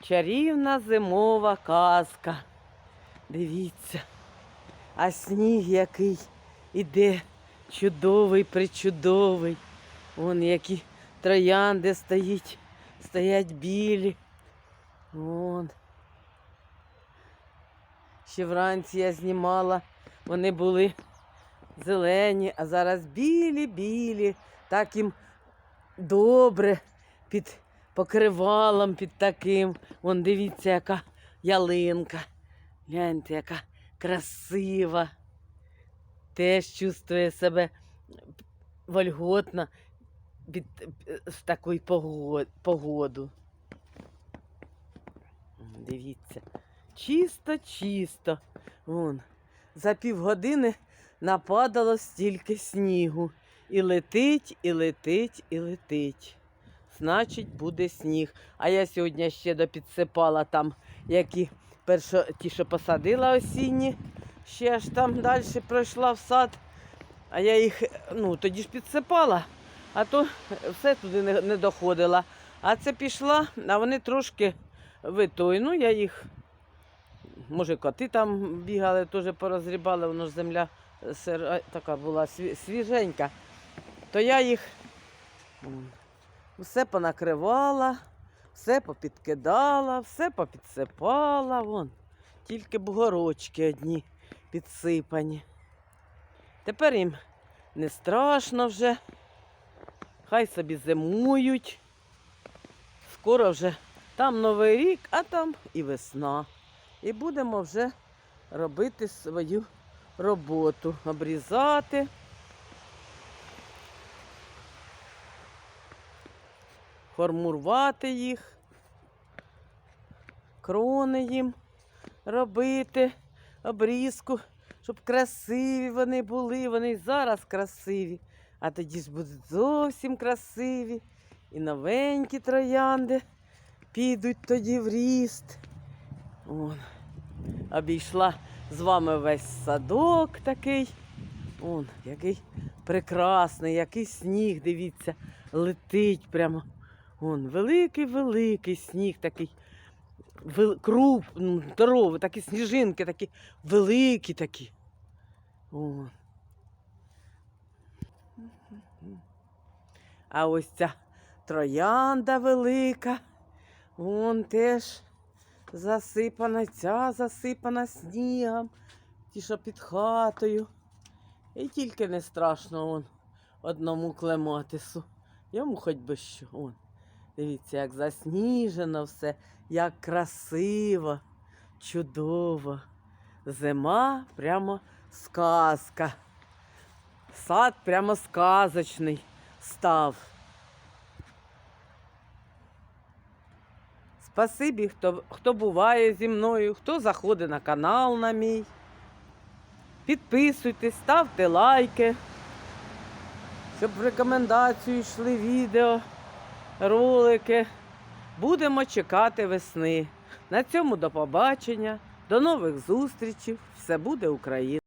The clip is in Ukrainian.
Чарівна зимова казка. Дивіться. А сніг який іде чудовий, причудовий. Вон які троянди стоїть, стоять білі. Вон. Ще вранці я знімала, вони були зелені, а зараз білі-білі, так їм добре під покривалом, під таким. Вон дивіться, яка ялинка. Гляньте, яка красива. Теж чувствує себе вольготно під, в таку погоду. Дивіться. Чисто, чисто. Вон. За півгодини нападало стільки снігу. І летить, і летить, і летить. Значить, буде сніг. А я сьогодні ще допідсипала там, які першо, ті, що посадила осінні, ще аж там далі пройшла в сад. А я їх ну, тоді ж підсипала, а то все туди не, не доходила. А це пішла, а вони трошки витой. Ну, я їх, може, коти там бігали, теж порозрібали, воно ж земля сира, така була свіженька. То я їх все понакривала, все попідкидала, все попідсипала. Вон. Тільки бугорочки одні підсипані. Тепер їм не страшно вже. Хай собі зимують. Скоро вже там Новий рік, а там і весна. І будемо вже робити свою роботу, обрізати. Формувати їх, крони їм робити, обрізку, щоб красиві вони були. Вони й зараз красиві, а тоді ж будуть зовсім красиві. І новенькі троянди підуть тоді в ріст. Вон. Обійшла з вами весь садок такий. Он, який прекрасний, який сніг, дивіться, летить прямо. Он, великий-великий сніг такий. Круп, м, здоровий, такі сніжинки, такі великі такі. О. А ось ця троянда велика. Вон теж засипана, ця засипана снігом, ті, що під хатою. І тільки не страшно он, одному клематису. Йому хоч би що. Он. Дивіться, як засніжено все, як красиво, чудово. Зима прямо сказка. Сад прямо сказочний став. Спасибі, хто, хто буває зі мною, хто заходить на канал на мій. Підписуйтесь, ставте лайки, щоб в рекомендацію йшли відео, ролики. Будемо чекати весни. На цьому до побачення, до нових зустрічей. Все буде Україна!